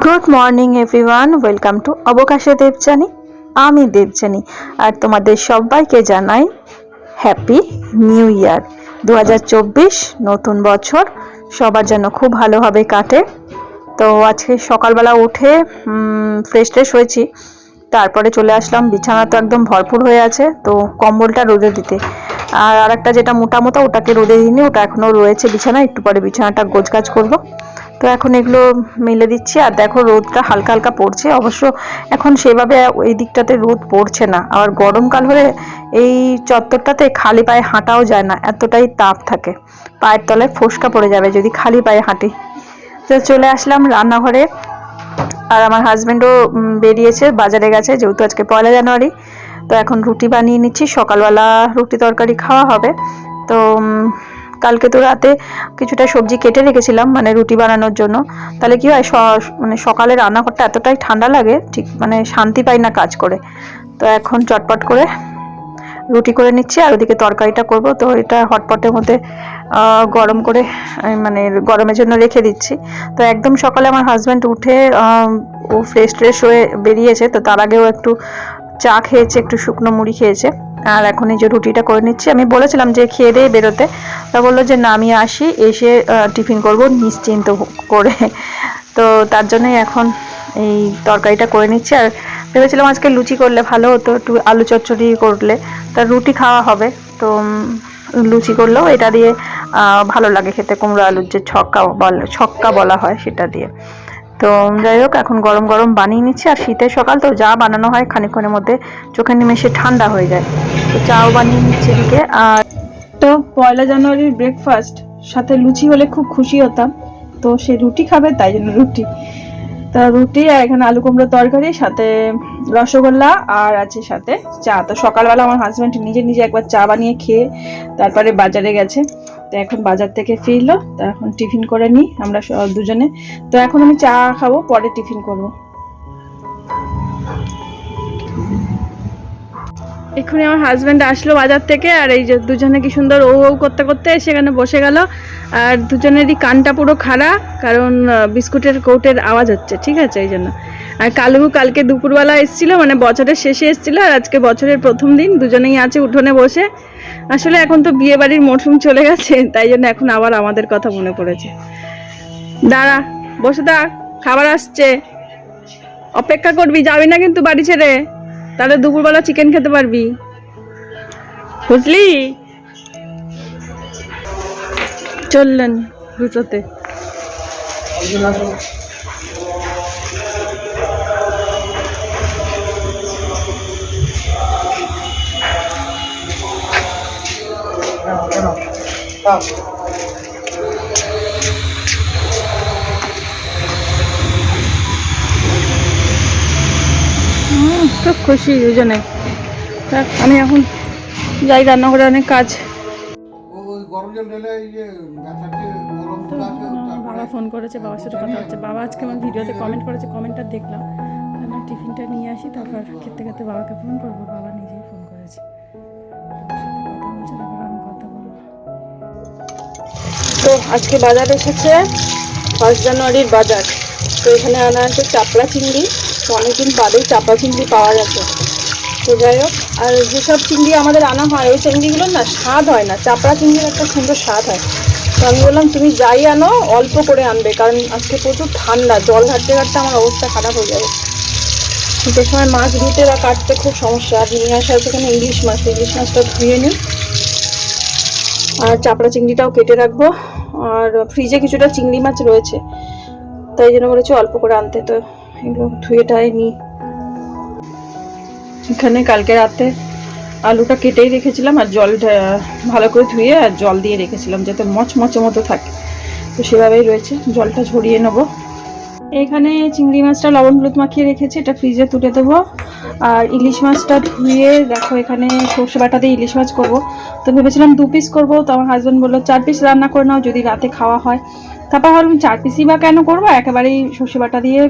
Good morning everyone welcome to অবকাশে Debjani আমি দেবজানি আর তোমাদের সবাইকে জানাই হ্যাপি নিউ ইয়ার দু হাজার চব্বিশ নতুন বছর, সবার যেন খুব ভালোভাবে কাটে। তো আজকে সকালবেলা উঠে ফ্রেশ ট্রেশ হয়েছি। তারপরে চলে আসলাম, বিছানা তো একদম ভরপুর হয়ে আছে, তো কম্বলটা রোদে দিতে। আর আরেকটা যেটা মোটা মোটা ওটাকে রোদে দিইনি, ওটা এখনও রয়েছে বিছানা একটু পরে বিছানাটা গোছগাছ করব। তো এখন এগুলো মেলে দিচ্ছি। আর দেখো রোদটা হালকা হালকা পড়ছে। অবশ্য এখন সেভাবে এই দিকটাতে রোদ পড়ছে না। আবার গরমকাল হলে এই চত্বরটাতে খালি পায়ে হাঁটাও যায় না। এতটাই তাপ থাকে। পায়ের তলায় ফোসকা পড়ে যাবে যদি খালি পায়ে হাঁটি। তো চলে আসলাম রান্নাঘরে। আর আমার হাজব্যান্ডও বেরিয়েছে, বাজারে গেছে, যেহেতু আজকে পয়লা জানুয়ারি। তো এখন রুটি বানিয়ে নিচ্ছি। সকালবেলা রুটি তরকারি খাওয়া হবে। তো কালকে তো রাতে কিছুটা সবজি কেটে রেখেছিলাম মানে রুটি বানানোর জন্য। তাহলে কি হয় মানে সকালে রান্নাঘরটা এতটাই ঠান্ডা লাগে, ঠিক মানে শান্তি পাই না কাজ করে। তো এখন চটপট করে রুটি করে নিচ্ছি, আর ওদিকে তরকারিটা করব। তো এটা হটপটের মধ্যে গরম করে মানে গরমের জন্য রেখে দিচ্ছি। তো একদম সকালে আমার হাজব্যান্ড উঠে ও ফ্রেশ ট্রেশ হয়ে বেরিয়েছে। তো তার আগেও একটু চা খেয়েছে, একটু শুকনো মুড়ি খেয়েছে। আর এখন এই যে রুটিটা করে নিচ্ছি, আমি বলেছিলাম যে খেয়ে দিয়ে বেরোতে। তা বলল যে, না, আমি আসি, এসে টিফিন করব নিশ্চিন্ত করে। তো তার জন্যই এখন এই তরকারিটা করে নিচ্ছি। আর ভেবেছিলাম আজকে লুচি করলে ভালো হতো, একটু আলু চচ্চড়ি করলে। তা রুটি খাওয়া হবে, তো লুচি করলেও এটা দিয়ে ভালো লাগে খেতে, কুমড়ো আলুর যে ছক্কা বলে, ছক্কা বলা হয় সেটা দিয়ে। তো যাই হোক, এখন গরম গরম বানিয়ে নিচ্ছি আর শীতের সকাল তো যা বানানো হয় খানিকক্ষণের মধ্যে চোখের নিমেষে ঠান্ডা হয়ে যায়। তো চাও বানিয়ে নিচ্ছি এদিকে আর তো পয়লা জানুয়ারির ব্রেকফাস্ট সাথে লুচি হলে খুব খুশি হতাম। তো সে রুটি খাবে, তাই জন্য রুটি। তা রুটি আর এখানে আলু কুমড়ো তরকারি, সাথে রসগোল্লা আর আছে সাথে চা। তো সকালবেলা আমার হাজব্যান্ড নিজে নিজে একবার চা বানিয়ে খেয়ে তারপরে বাজারে গেছে। তো এখন বাজার থেকে ফিরলো, তো এখন টিফিন করে নিই আমরা দুজনে। তো এখন আমি চা খাব, পরে টিফিন করব। এক্ষুনি আমার হাজব্যান্ড আসলো বাজার থেকে, আর এই যে দুজনে কি সুন্দর ও ও করতে করতে সেখানে বসে গেল। আর দুজনেরই কানটা পুরো খাড়া, কারণ বিস্কুটের কৌটের আওয়াজ হচ্ছে, ঠিক আছে? এই জন্য। আর কালু কালকে দুপুরবেলা এসেছিল মানে বছরের শেষে এসেছিল, আর আজকে বছরের প্রথম দিন, দুজনেই আছে উঠোনে বসে। আসলে এখন তো বিয়ে বাড়ির মরশুম চলে গেছে, তাই জন্য এখন আবার আমাদের কথা মনে পড়েছে। দাঁড়া, বসে দা খাবার আসছে। অপেক্ষা করবি, যাবি না কিন্তু বাড়ি ছেড়ে? তাহলে দুপুরবেলা চিকেন খেতে পারবি। বুঝলি? চললেন দুটোতে। খুব খুশি দুজনে। আমি এখন যাই রান্নাঘরে অনেক কাজ। আমার বাবা ফোন করেছে বাবার সাথে কথা হচ্ছে। বাবা আজকে আমার ভিডিওতে কমেন্ট করেছে কমেন্টটা দেখলাম। তারপর টিফিনটা নিয়ে আসি তারপর খেতে খেতে বাবাকে ফোন করব বাবা তো আজকে বাজার এসেছে ফার্স্ট জানুয়ারির বাজার। তো এখানে আনা আছে চাপড়া চিংড়ি। তো অনেকদিন বাদেই চাপড়া চিংড়ি পাওয়া যাচ্ছে তো যাই হোক, আর যেসব চিংড়ি আমাদের আনা হয়, ওই চিংড়িগুলোর না স্বাদ হয় না। চাপড়া চিংড়ির একটা সুন্দর স্বাদ হয়। তো আমি বললাম, তুমি যাই আনো, অল্প করে আনবে, কারণ আজকে প্রচুর ঠান্ডা, জল ঘাটতে ঘাটতে আমার অবস্থা খারাপ হয়ে যাবে। শীতের সময় মাছ ধুতে বা কাটতে খুব সমস্যা। আর নিয়ে আসা হচ্ছে এখানে ইলিশ মাছ ইলিশ মাছটা ধুয়ে নিই। আর চাপড়া চিংড়িটাও কেটে রাখব। আর ফ্রিজে কিছুটা চিংড়ি মাছ রয়েছে। তাই জন্য বলেছি অল্প করে আনতে। তো এগুলো ধুয়েটাই নিই। এখানে কালকে রাতে আলুটা কেটেই রেখেছিলাম আর জলটা ভালো করে ধুয়ে আর জল দিয়ে রেখেছিলাম, যাতে মচমচে মতো থাকে। তো সেভাবেই রয়েছে। জলটা ঝরিয়ে নেব। এখানে চিংড়ি মাছটা লবণ হলুদ মাখিয়ে রেখেছি, এটা ফ্রিজে তুলে দেবো। আর ইলিশ মাছটা ধুয়ে দেখো এখানে সর্ষে বাটা দিয়ে ইলিশ মাছ করব। তো ভেবেছিলাম দু পিস করব, তো আমার হাজব্যান্ড বলল, চার পিস রান্না করে নাও, যদি রাতে খাওয়া হয়। তারপর ভাবলাম, চার পিসই বা কেন করব? একেবারেই সর্ষে বাটা দিয়ে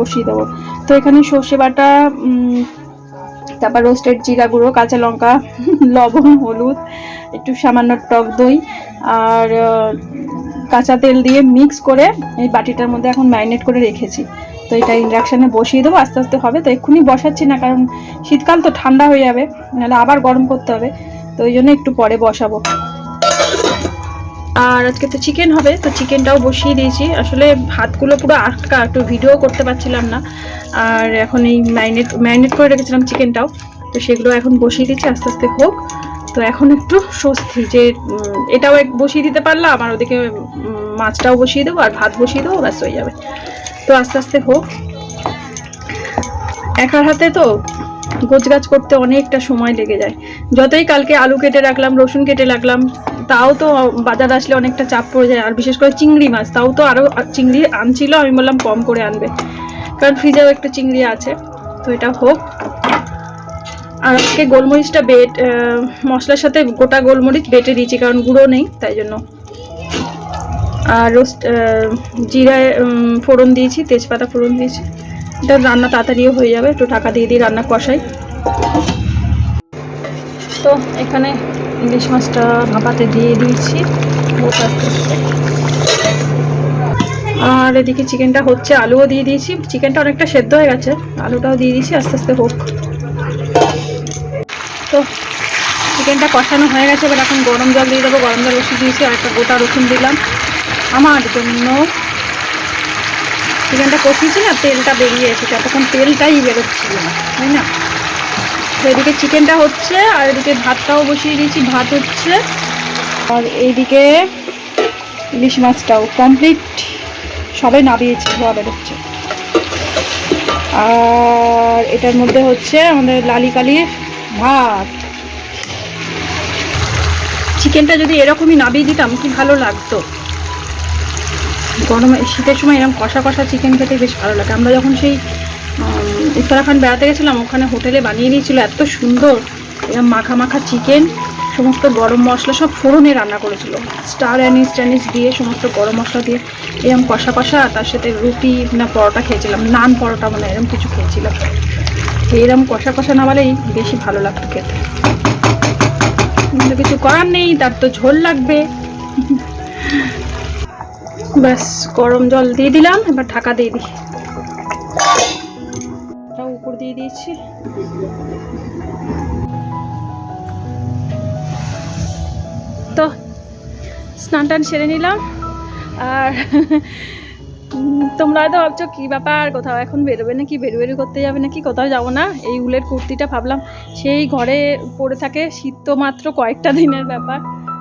বসিয়ে দেবো। তো এখানে সর্ষে বাটা তারপর রোস্টেড জিরা গুঁড়ো, কাঁচা লঙ্কা, লবণ, হলুদ, একটু সামান্য টক দই আর কাঁচা তেল দিয়ে মিক্স করে এই বাটিটার মধ্যে এখন ম্যারিনেট করে রেখেছি। তো এটা ইন্ডাকশানে বসিয়ে দেবো, আস্তে আস্তে হবে। তো এক্ষুনি বসাচ্ছি না, কারণ শীতকাল তো ঠান্ডা হয়ে যাবে, নাহলে আবার গরম করতে হবে। তো ওই জন্য একটু পরে বসাবো। আর আজকে তো চিকেন হবে, তো চিকেনটাও বসিয়ে দিয়েছি। আসলে ভাতগুলো পুরো আটকা, একটু ভিডিও করতে পারছিলাম না। আর এখন এই ম্যারিনেট ম্যারিনেট করে রেখেছিলাম চিকেনটাও তো সেগুলো এখন বসিয়ে দিচ্ছি, আস্তে আস্তে হোক। তো এখন একটু স্বস্তি, যে এটাও এক বসিয়ে দিতে পারলাম আর ওদিকে মাছটাও বসিয়ে দেবো, আর ভাত বসিয়ে দেবো, ব্যাস হয়ে যাবে। তো আস্তে আস্তে হোক। একার হাতে তো গোছগাছ করতে অনেকটা সময় লেগে যায়। যতই কালকে আলু কেটে রাখলাম, রসুন কেটে রাখলাম তাও তো বাজার আসলে অনেকটা চাপ পড়ে যায়। আর বিশেষ করে চিংড়ি মাছ, তাও তো আরও চিংড়ি আনছিল আমি বললাম কম করে আনবে। কারণ ফ্রিজেও একটা চিংড়ি আছে, তো এটা হোক। আর আজকে গোলমরিচটা বেট মশলার সাথে গোটা গোলমরিচ বেটে দিয়েছি, কারণ গুঁড়ো নেই, তাই জন্য। আর রোস্ট জিরায় ফোড়ন দিয়েছি, তেজপাতা ফোড়ন দিয়েছি। এটা রান্না তাড়াতাড়িও হয়ে যাবে, একটু টাকা দিয়ে দিয়ে রান্না কষাই। তো এখানে ইলিশ মাছটা ভাপাতে দিয়ে দিয়েছি। আর এদিকে চিকেনটা হচ্ছে, আলুও দিয়ে দিয়েছি। চিকেনটা অনেকটা সেদ্ধ হয়ে গেছে, আলুটাও দিয়ে দিয়েছি, আস্তে আস্তে হোক। তো, চিকেনটা কষানো হয়ে গেছে, এবার এখন গরম জল দিয়ে দেবো। গরম জল রসুন দিয়েছি, আর একটা গোটা রসুন দিলাম। আমার জন্য। চিকেনটা কষিয়েছি না, তেলটা বেরিয়ে এসেছে, এতক্ষণ তেলটাই বেরোচ্ছিল না, তাই না? তো এদিকে চিকেনটা হচ্ছে, আর এদিকে ভাতটাও বসিয়ে দিয়েছি, ভাত হচ্ছে। আর এইদিকে ইলিশ মাছটাও কমপ্লিট সবাই নাবিয়েছি ধোয়া বেরোচ্ছে। আর এটার মধ্যে হচ্ছে আমাদের লালি কালির ভাত। চিকেনটা যদি এরকমই নাবিয়ে দিতাম, কি ভালো লাগতো। গরমে শীতের সময় এরকম কষা কষা চিকেন খেতে বেশ ভালো লাগে। আমরা যখন সেই উত্তরাখণ্ড বেড়াতে গেছিলাম, ওখানে হোটেলে বানিয়ে দিয়েছিল এত সুন্দর। মাখা মাখা চিকেন সমস্ত গরম মশলা সব ফোড়নে রান্না করেছিল। স্টার অ্যানিস ট্যানিস দিয়ে সমস্ত গরম মশলা দিয়ে এরকম কষা কষা, তার সাথে রুটি না পরোটা খেয়েছিলাম, নান পরোটা মানে এরকম কিছু খেয়েছিলাম। এরকম কষা কষা না বলেই বেশি ভালো লাগতো খেতে। কিন্তু কিছু করার নেই, তার তো ঝোল লাগবে। ব্যাস, গরম জল দিয়ে দিলাম, এবার ঢাকা দিয়ে দিই। দিয়ে দিয়েছি। তো, স্নান টান সেরে নিলাম। আর তোমরা হয়তো ভাবছ, কী ব্যাপার? কোথাও এখন বেরোবে নাকি? বেরো বেরো করতে যাবে নাকি? কোথাও যাব না। এই উলের কুর্তিটা ভাবলাম, সেই ঘরে পরে থাকে শীত তো মাত্র কয়েকটা দিনের ব্যাপার,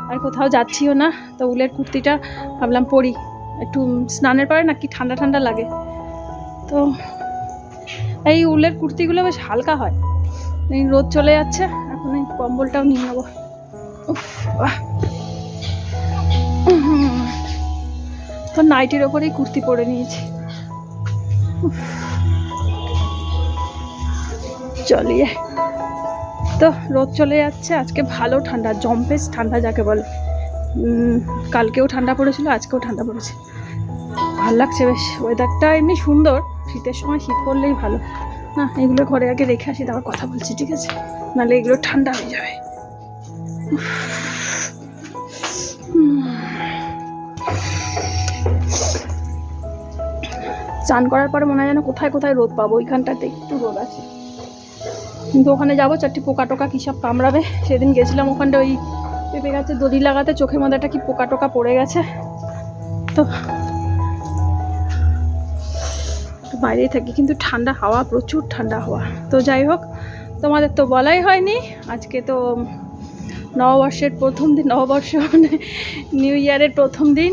আর কোথাও যাচ্ছিও না। তো উলের কুর্তিটা ভাবলাম পরি, একটু স্নানের পরে নাকি ঠান্ডা ঠান্ডা লাগে। তো এই উলের কুর্তিগুলো বেশ হালকা হয়। এই রোদ চলে যাচ্ছে, এখন এই কম্বলটাও নিয়ে নেব। তো নাইটির ওপরেই কুর্তি পরে নিয়েছি। চলিয়ে। তো রোদ চলে যাচ্ছে, আজকে ভালো ঠান্ডা জম্পেস ঠান্ডা যাকে বলে। কালকেও ঠান্ডা পড়েছিল, আজকেও ঠান্ডা পড়েছে। ভালো লাগছে বেশ ওয়েদারটা এমনি সুন্দর। শীতের সময় শীত পড়লেই ভালো। না, এগুলো ঘরে আগে রেখে আসি, তারপর কথা বলছি, ঠিক আছে? নাহলে এগুলো ঠান্ডা হয়ে যাবে। চান করার পরে মনে হয় যেন কোথায় কোথায় রোদ পাবো, ওইখানটাতে একটু রোদ আছে। কিন্তু ওখানে যাব, চারটি পোকা টোকা কী সব কামড়াবে? সেদিন গেছিলাম ওখানটা ওই পেঁপে গাছে দড়ি লাগাতে, চোখের মধ্যে একটা কি পোকা টোকা পড়ে গেছে। তো বাইরেই থাকি, কিন্তু ঠান্ডা হাওয়া, প্রচুর ঠান্ডা হাওয়া। তো যাই হোক, তোমাদের তো বলাই হয়নি, আজকে তো নববর্ষের প্রথম দিন, নববর্ষ মানে নিউ ইয়ারের প্রথম দিন।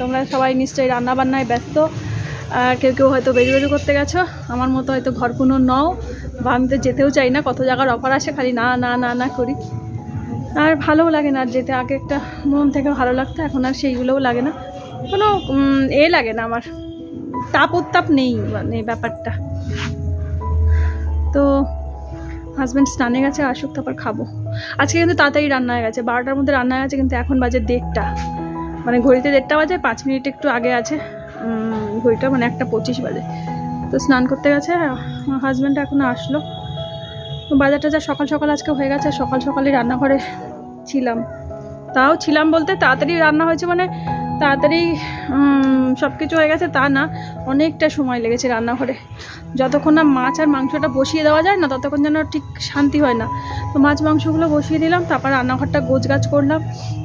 তোমরা সবাই নিশ্চয়ই রান্নাবান্নায় ব্যস্ত। আর কেউ কেউ হয়তো বেরু বেরু করতে গেছো, আমার মতো হয়তো ঘর কোনো নও বা আমি তো যেতেও চাই না, কত জায়গার অফার আসে খালি না না না না করি। আর ভালোও লাগে না, আর যেতে আগে একটা মন থেকে ভালো লাগতো, এখন আর সেইগুলোও লাগে না। কোনো এ লাগে না আমার। তাপ উত্তাপ নেই মানে ব্যাপারটা। তো হাজব্যান্ড স্নানে গেছে, আসুক, তারপর খাব। আজকে কিন্তু তাড়াতাড়ি রান্না হয়ে গেছে, বারোটার মধ্যে রান্না হয়ে গেছে, কিন্তু এখন বাজে দেড়টা। মানে ঘড়িতে দেড়টা বাজে, পাঁচ মিনিট একটু আগে আছে। ঘড়িটা মানে একটা পঁচিশ বাজে। তো স্নান করতে গেছে হাজব্যান্ড এখনও আসলো। বাজার টাজার সকাল সকাল আজকে হয়ে গেছে সকাল সকালই রান্নাঘরে ছিলাম। তাও ছিলাম বলতে তাড়াতাড়ি রান্না হয়েছে মানে তাড়াতাড়ি সব কিছু হয়ে গেছে, তা না, অনেকটা সময় লেগেছে রান্নাঘরে। যতক্ষণ না মাছ আর মাংসটা বসিয়ে দেওয়া যায় না, ততক্ষণ যেন ঠিক শান্তি হয় না। তো মাছ মাংসগুলো বসিয়ে দিলাম, তারপর রান্নাঘরটা গোছগাছ করলাম,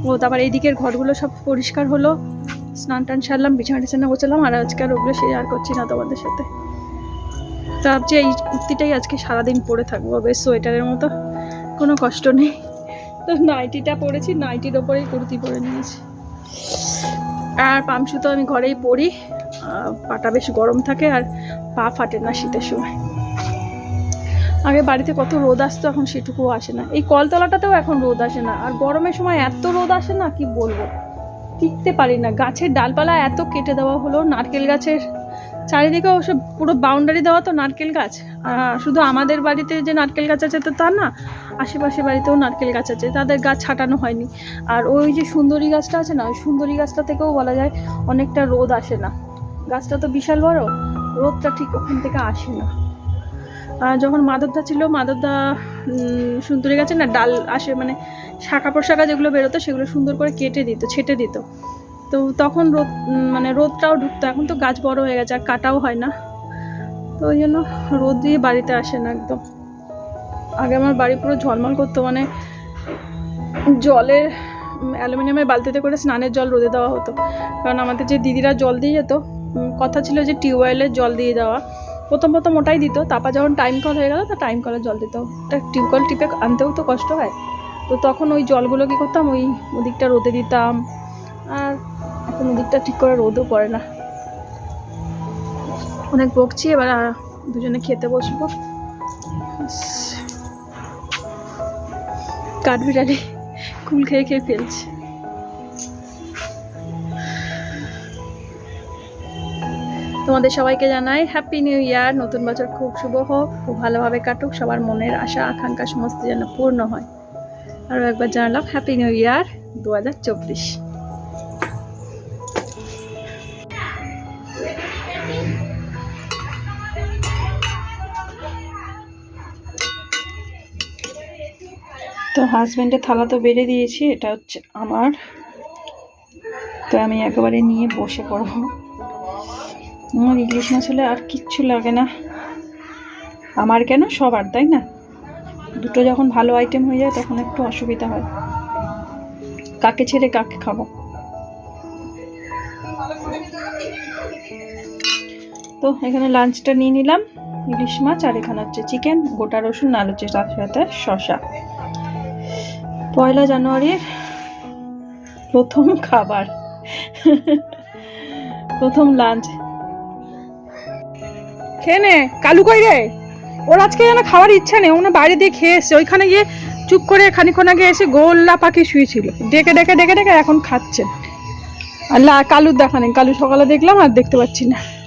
ও তারপর এইদিকের ঘরগুলো সব পরিষ্কার হলো। স্নান টান সারলাম, বিছানা টিছানা গোছালাম, আর আজকে আর ওগুলো শেয়ার করছি না তোমাদের সাথে। তো ভাবছি এই কুর্তিটাই আজকে সারাদিন পরে থাকব, বেশ সোয়েটারের মতো, কোনো কষ্ট নেই। তো নাইটিটা পরেছি, নাইটির ওপরেই কুর্তি পরে নিয়েছি। আর পামসু তো আমি ঘরেই পরি। পাটা বেশ গরম থাকে আর পা ফাটে না শীতের সময়। আগে বাড়িতে কত রোদ আসতো, এখন সেটুকুও আসে না। এই কলতলাটাতেও এখন রোদ আসে না। আর গরমের সময় এত রোদ আসে না, কি বলব? টিকতে পারি না। গাছের ডালপালা এত কেটে দেওয়া হলো, নারকেল গাছের চারিদিকে অবশ্য পুরো বাউন্ডারি দেওয়া তো নারকেল গাছ। শুধু আমাদের বাড়িতে যে নারকেল গাছ আছে তো তা না আশেপাশে বাড়িতেও নারকেল গাছ আছে তাদের গাছ ছাটানো হয়নি। আর ওই যে সুন্দরী গাছটা আছে না ওই সুন্দরী গাছটা থেকেও বলা যায় অনেকটা রোদ আসে না। গাছটা তো বিশাল বড় রোদটা ঠিক ওখান থেকে আসে না। যখন মাদরদা ছিল মাদরদা উম, সুন্দরী গাছে না ডাল আসে মানে শাখা প্রশাখা যেগুলো বেরোতো সেগুলো সুন্দর করে কেটে দিত ছেটে দিত। তো তখন রোদ মানে রোদটাও ঢুকতো। এখন তো গাছ বড় হয়ে গেছে, আর কাটাও হয় না। তো ওই জন্য রোদ দিয়ে বাড়িতে আসে না একদম। আগে আমার বাড়ি পুরো ঝলমল করতো মানে জলের অ্যালুমিনিয়ামের বালতিতে করে স্নানের জল রোদে দেওয়া হতো। কারণ আমাদের যে দিদিরা জল দিয়ে যেত কথা ছিল যে টিউবওয়েলের জল দিয়ে দেওয়া। প্রথম প্রথম ওটাই দিত, তারপর যখন টাইম কল হয়ে গেল, তো টাইম কলের জল দিত। ওটা টিউবওয়েল টিপে আনতেও তো কষ্ট হয়। তো তখন ওই জলগুলো কী করতাম? ওই ওদিকটা রোদে দিতাম। আর এখন ওদিকটা ঠিক করে রোদও পড়ে না। অনেক বকছি, এবার দুজনে খেতে বসবো। কাঠবিড়ালি কুল খেয়ে খেয়ে ফেলছে। তোমাদের সবাইকে জানাই হ্যাপি নিউ ইয়ার নতুন বছর খুব শুভ হোক, খুব ভালোভাবে কাটুক, সবার মনের আশা, আকাঙ্ক্ষা সমস্ত যেন পূর্ণ হয়। আরও একবার জানালাম হ্যাপি নিউ ইয়ার দু হাজার চব্বিশ। তো হাজব্যান্ডের থালা তো বেড়ে দিয়েছি, এটা হচ্ছে আমার। তো আমি একেবারে নিয়ে বসে পড়ব। আমার ইলিশ মাছ হলে আর কিচ্ছু লাগে না। আমার কেন? সবার, তাই না? দুটো যখন ভালো আইটেম হয়ে যায়, তখন একটু অসুবিধা হয়। কাকে ছেড়ে কাকে খাব? তো এখানে লাঞ্চটা নিয়ে নিলাম, ইলিশ মাছ, আর এখানে হচ্ছে চিকেন গোটা রসুন, আর হচ্ছে সাথে শশা পয়লা জানুয়ারির প্রথম খাবার। প্রথম লাঞ্চ খেয়ে নে, কালু কই রে? ওর আজকে যেন খাওয়ার ইচ্ছা নেই, ও না বাইরে দিয়ে খেয়ে এসছে। ওইখানে গিয়ে চুপ করে খানিক্ষণ আগে এসে গোল্লা পাখি শুয়েছিল। ডেকে ডেকে ডেকে ডেকে এখন খাচ্ছে। আর লা- কালুর দেখা নেই। কালু সকালে দেখলাম আর দেখতে পাচ্ছি না।